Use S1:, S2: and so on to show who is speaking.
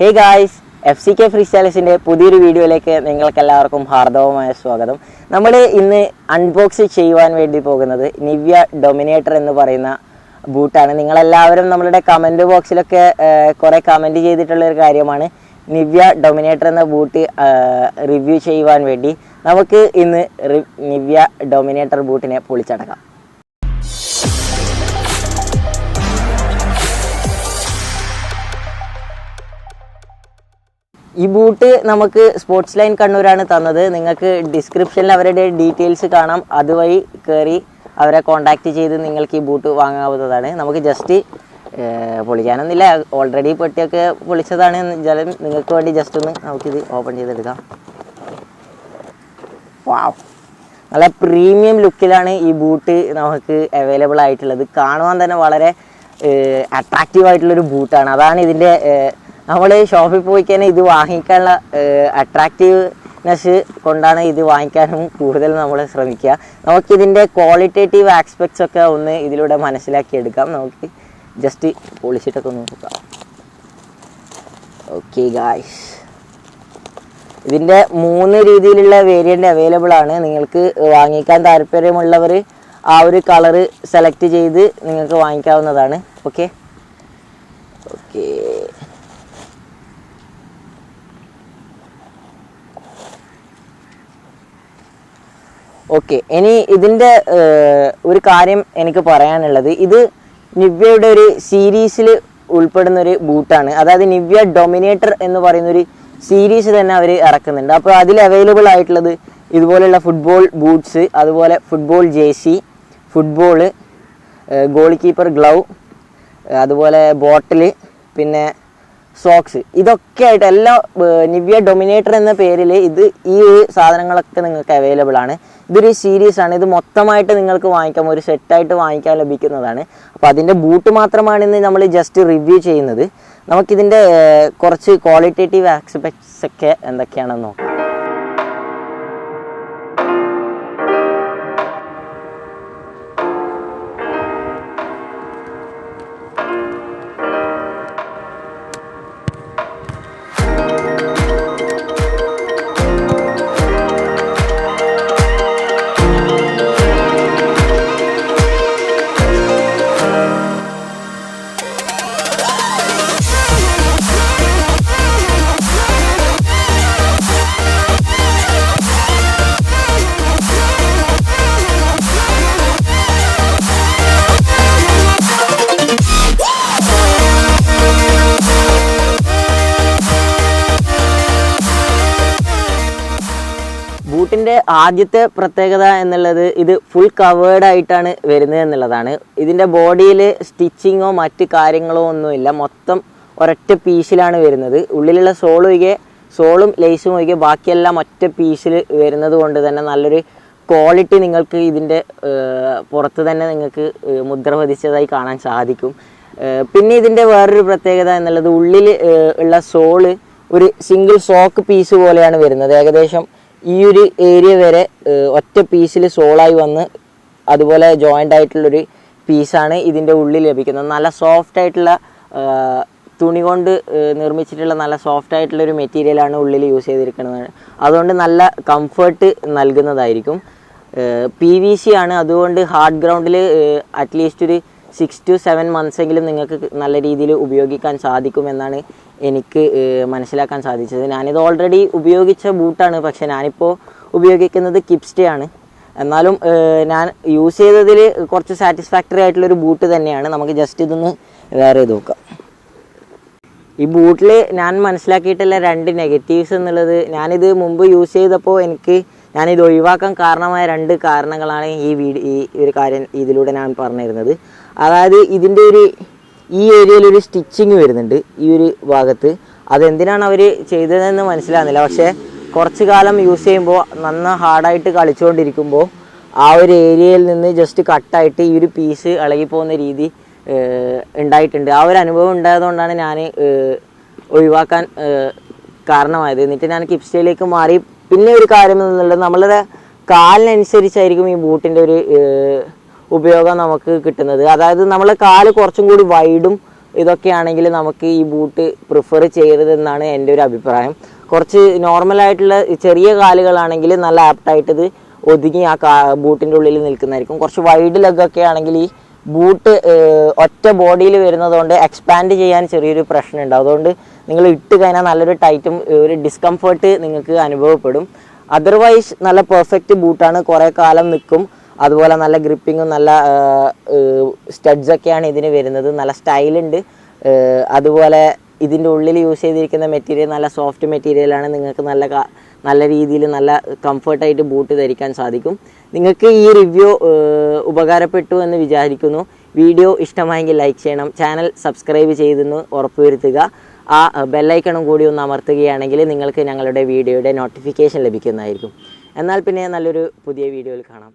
S1: Hey guys F C K free സ്റ്റൈൽസിന്റെ പുതിയൊരു വീഡിയോയിലേക്ക് നിങ്ങൾക്ക് എല്ലാവർക്കും ഹാർദവമായ സ്വാഗതം. നമ്മൾ ഇന്ന് അൺബോക്സ് ചെയ്യുവാൻ വേണ്ടി പോകുന്നത് നിവ്യ ഡൊമിനേറ്റർ എന്ന് പറയുന്ന ബൂട്ടാണ് നിങ്ങളെല്ലാവരും നമ്മളുടെ കമന്റ് ബോക്സിലൊക്കെ കുറേ കമന്റ് ചെയ്തിട്ടുള്ള ഒരു കാര്യമാണ്. നിവ്യ ഡൊമിനേറ്റർ എന്ന ബൂട്ട് റിവ്യൂ ചെയ്യുവാൻ വേണ്ടി നമുക്ക് ഇന്ന് നിവ്യ ഡൊമിനേറ്റർ ബൂട്ടിനെ പൊളിച്ചടക്കാം. ഈ ബൂട്ട് നമുക്ക് സ്പോർട്സ് ലൈൻ കണ്ണൂരാണ് തന്നത്. നിങ്ങൾക്ക് ഡിസ്ക്രിപ്ഷനിൽ അവരുടെ ഡീറ്റെയിൽസ് കാണാം. അതുവഴി കയറി അവരെ കോൺടാക്റ്റ് ചെയ്ത് നിങ്ങൾക്ക് ഈ ബൂട്ട് വാങ്ങാവുന്നതാണ്. നമുക്ക് ജസ്റ്റ് പൊളിക്കാനൊന്നുമില്ല. ഓൾറെഡി പെട്ടിയൊക്കെ പൊളിച്ചതാണ്. ജലം നിങ്ങൾക്ക് വേണ്ടി ജസ്റ്റ് ഒന്ന് നമുക്കിത് ഓപ്പൺ ചെയ്തെടുക്കാം. വാവ് നല്ല പ്രീമിയം ലുക്കിലാണ് ഈ ബൂട്ട് നമുക്ക് അവൈലബിൾ ആയിട്ടുള്ളത്. കാണുവാൻ തന്നെ വളരെ അട്രാക്റ്റീവ് ആയിട്ടുള്ളൊരു ബൂട്ടാണ്. അതാണ് ഇതിന്റെ നമ്മൾ ഷോപ്പിൽ പോയി കഴിഞ്ഞാൽ ഇത് വാങ്ങിക്കാനുള്ള അട്രാക്റ്റീവ്നെസ് കൊണ്ടാണ് ഇത് വാങ്ങിക്കാനും കൂടുതൽ നമ്മൾ ശ്രമിക്കുക. നമുക്കിതിന്റെ ക്വാളിറ്റേറ്റീവ് ആസ്പെക്ട്സ് ഒക്കെ ഒന്ന് ഇതിലൂടെ മനസ്സിലാക്കിയെടുക്കാം നമുക്ക് ജസ്റ്റ് പൊളിച്ചിട്ടൊക്കെ നോക്കാം. ഓക്കെ ഗായ്സ് ഇതിന്റെ മൂന്ന് രീതിയിലുള്ള വേരിയന്റ് അവൈലബിൾ ആണ്. നിങ്ങൾക്ക് വാങ്ങിക്കാൻ താല്പര്യമുള്ളവർ ആ ഒരു കളറ് സെലക്ട് ചെയ്ത് നിങ്ങൾക്ക് വാങ്ങിക്കാവുന്നതാണ്. ഓക്കെ ഓക്കെ ഓക്കെ ഇനി ഇതിന്റെ ഒരു കാര്യം എനിക്ക് പറയാനുള്ളത്. ഇത് നിവ്യയുടെ ഒരു സീരീസിൽ ഉൾപ്പെടുന്ന ഒരു ബൂട്ടാണ്. അതായത് നിവ്യ ഡൊമിനേറ്റർ എന്ന് പറയുന്ന ഒരു സീരീസ് തന്നെ അവർ ഇറക്കുന്നുണ്ട്. അപ്പോൾ അതിൽ അവൈലബിൾ ആയിട്ടുള്ളത് ഇതുപോലെയുള്ള ഫുട്ബോൾ ബൂട്ട്സ് അതുപോലെ football jersey football goal keeper glove അതുപോലെ ബോട്ടിൽ പിന്നെ സോക്സ് ഇതൊക്കെ ആയിട്ട് എല്ലാ നിവ്യ ഡൊമിനേറ്റർ എന്ന പേരിൽ ഇത് ഈ സാധനങ്ങളൊക്കെ നിങ്ങൾക്ക് അവൈലബിൾ ആണ്. ഇതൊരു സീരീസ് ആണ്. ഇത് മൊത്തമായിട്ട് നിങ്ങൾക്ക് വാങ്ങിക്കാം. ഒരു സെറ്റായിട്ട് വാങ്ങിക്കാൻ ലഭിക്കുന്നതാണ്. അപ്പോൾ അതിന്റെ ബൂട്ട് മാത്രമാണ് ഇന്ന് നമ്മൾ ജസ്റ്റ് റിവ്യൂ ചെയ്യുന്നത്. നമുക്കിതിന്റെ കുറച്ച് ക്വാളിറ്റേറ്റീവ് ആസ്പെക്ട്സ് ഒക്കെ എന്തൊക്കെയാണെന്ന് നോക്കാം. ബൂട്ടിന്റെ ആദ്യത്തെ പ്രത്യേകത എന്നുള്ളത് ഇത് ഫുൾ കവേർഡ് ആയിട്ടാണ് വരുന്നത് എന്നുള്ളതാണ്. ഇതിന്റെ ബോഡിയിൽ സ്റ്റിച്ചിങ്ങോ മറ്റ് കാര്യങ്ങളോ ഒന്നുമില്ല. മൊത്തം ഒരൊറ്റ പീസിലാണ് വരുന്നത്. ഉള്ളിലുള്ള സോൾ ഒഴികെ സോളും ലേസും ഒഴികെ ബാക്കിയെല്ലാം ഒറ്റ പീസിൽ വരുന്നത് കൊണ്ട് തന്നെ നല്ലൊരു ക്വാളിറ്റി നിങ്ങൾക്ക് ഇതിന്റെ പുറത്ത് തന്നെ നിങ്ങൾക്ക് മുദ്ര പതിച്ചതായി കാണാൻ സാധിക്കും. പിന്നെ ഇതിന്റെ വേറൊരു പ്രത്യേകത എന്നുള്ളത് ഉള്ളിൽ ഉള്ള സോൾ ഒരു സിംഗിൾ സോക്ക് പീസ് പോലെയാണ് വരുന്നത്. ഏകദേശം ഈ ഒരു ഏരിയ വരെ ഒറ്റ പീസിൽ സോളായി വന്ന് അതുപോലെ ജോയിന്റ് ആയിട്ടുള്ളൊരു പീസാണ് ഇതിന്റെ ഉള്ളിൽ ലഭിക്കുന്നത്. നല്ല സോഫ്റ്റ് ആയിട്ടുള്ള തുണി കൊണ്ട് നിർമ്മിച്ചിട്ടുള്ള നല്ല സോഫ്റ്റ് ആയിട്ടുള്ള ഒരു മെറ്റീരിയലാണ് ഉള്ളിൽ യൂസ് ചെയ്തിരിക്കുന്നത്. അതുകൊണ്ട് നല്ല കംഫർട്ട് നൽകുന്നതായിരിക്കും. പി വി സി ആണ്. അതുകൊണ്ട് ഹാർഡ് ഗ്രൗണ്ടിൽ അറ്റ്ലീസ്റ്റ് ഒരു സിക്സ് ടു സെവൻ മന്ത്സ് എങ്കിലും നിങ്ങൾക്ക് നല്ല രീതിയിൽ ഉപയോഗിക്കാൻ സാധിക്കുമെന്നാണ് എനിക്ക് മനസ്സിലാക്കാൻ സാധിച്ചത്. ഞാനിത് ഓൾറെഡി ഉപയോഗിച്ച ബൂട്ടാണ്. പക്ഷെ ഞാനിപ്പോൾ ഉപയോഗിക്കുന്നത് കിപ്സ്റ്റയാണ് എന്നാലും ഞാൻ യൂസ് ചെയ്തതിൽ കുറച്ച് സാറ്റിസ്ഫാക്ടറി ആയിട്ടുള്ളൊരു ബൂട്ട് തന്നെയാണ്. നമുക്ക് ജസ്റ്റ് ഇതൊന്ന് വേറെ ചെയ്ത് നോക്കാം. ഈ ബൂട്ടിൽ ഞാൻ മനസ്സിലാക്കിയിട്ടുള്ള രണ്ട് നെഗറ്റീവ്സ് എന്നുള്ളത് ഞാനിത് മുമ്പ് യൂസ് ചെയ്തപ്പോൾ എനിക്ക് ഞാനിത് ഒഴിവാക്കാൻ കാരണമായ രണ്ട് കാരണങ്ങളാണ് ഈ വീഡിയോ ഈ ഒരു കാര്യം ഇതിലൂടെ ഞാൻ പറഞ്ഞിരുന്നത്. അതായത് ഇതിന്റെ ഒരു ഈ ഏരിയയിൽ ഒരു സ്റ്റിച്ചിങ് വരുന്നുണ്ട് ഈ ഒരു ഭാഗത്ത്. അതെന്തിനാണ് അവർ ചെയ്തതെന്ന് മനസ്സിലാകുന്നില്ല. പക്ഷേ കുറച്ച് കാലം യൂസ് ചെയ്യുമ്പോൾ നന്ന ഹാർഡായിട്ട് കളിച്ചുകൊണ്ടിരിക്കുമ്പോൾ ആ ഒരു ഏരിയയിൽ നിന്ന് ജസ്റ്റ് കട്ടായിട്ട് ഈ ഒരു പീസ് ഇളകിപ്പോകുന്ന രീതി ഉണ്ടായിട്ടുണ്ട്. ആ ഒരു അനുഭവം ഉണ്ടായതുകൊണ്ടാണ് ഞാൻ ഒഴിവാക്കാൻ കാരണമായത്. എന്നിട്ട് ഞാൻ കിപ്സ്റ്റയിലേക്ക് മാറി. പിന്നെ ഒരു കാര്യം എന്നുള്ളത് നമ്മളുടെ കാലിനനുസരിച്ചായിരിക്കും ഈ ബൂട്ടിന്റെ ഒരു ഉപയോഗം നമുക്ക് കിട്ടുന്നത്. അതായത് നമ്മൾ കാൽ കുറച്ചും കൂടി വൈഡും ഇതൊക്കെയാണെങ്കിൽ നമുക്ക് ഈ ബൂട്ട് പ്രിഫർ ചെയ്യരുതെന്നാണ് എന്റെ ഒരു അഭിപ്രായം. കുറച്ച് നോർമലായിട്ടുള്ള ചെറിയ കാലുകളാണെങ്കിൽ നല്ല ആപ്റ്റായിട്ട് ഇത് ഒതുങ്ങി ആ കാ ബൂട്ടിന്റെ ഉള്ളിൽ നിൽക്കുന്നതായിരിക്കും. കുറച്ച് വൈഡ് ലെഗൊക്കെ ആണെങ്കിൽ ഈ ബൂട്ട് ഒറ്റ ബോഡിയിൽ വരുന്നതുകൊണ്ട് എക്സ്പാൻഡ് ചെയ്യാൻ ചെറിയൊരു പ്രശ്നമുണ്ട്. അതുകൊണ്ട് നിങ്ങൾ ഇട്ട് കഴിഞ്ഞാൽ നല്ലൊരു ടൈറ്റും ഒരു ഡിസ്കംഫേർട്ട് നിങ്ങൾക്ക് അനുഭവപ്പെടും. അതർവൈസ് നല്ല പെർഫെക്റ്റ് ബൂട്ടാണ് കുറേ കാലം നിൽക്കും. അതുപോലെ നല്ല ഗ്രിപ്പിങ്ങും നല്ല സ്റ്റഡ്സ് ഒക്കെയാണ് ഇതിന് വരുന്നത്. നല്ല സ്റ്റൈലുണ്ട് അതുപോലെ ഇതിന്റെ ഉള്ളിൽ യൂസ് ചെയ്തിരിക്കുന്ന മെറ്റീരിയൽ നല്ല സോഫ്റ്റ് മെറ്റീരിയലാണ് നിങ്ങൾക്ക് നല്ല നല്ല രീതിയിൽ നല്ല കംഫർട്ടായിട്ട് ബൂട്ട് ധരിക്കാൻ സാധിക്കും. നിങ്ങൾക്ക് ഈ റിവ്യൂ ഉപകാരപ്പെട്ടു എന്ന് വിചാരിക്കുന്നു. വീഡിയോ ഇഷ്ടമായെങ്കിൽ ലൈക്ക് ചെയ്യണം. ചാനൽ സബ്സ്ക്രൈബ് ചെയ്തെന്ന് ഉറപ്പുവരുത്തുക. ആ ബെല്ലൈക്കണും കൂടി ഒന്ന് അമർത്തുകയാണെങ്കിൽ നിങ്ങൾക്ക് ഞങ്ങളുടെ വീഡിയോയുടെ നോട്ടിഫിക്കേഷൻ ലഭിക്കുന്നതായിരിക്കും. എന്നാൽ പിന്നെ നല്ലൊരു പുതിയ വീഡിയോയിൽ കാണാം.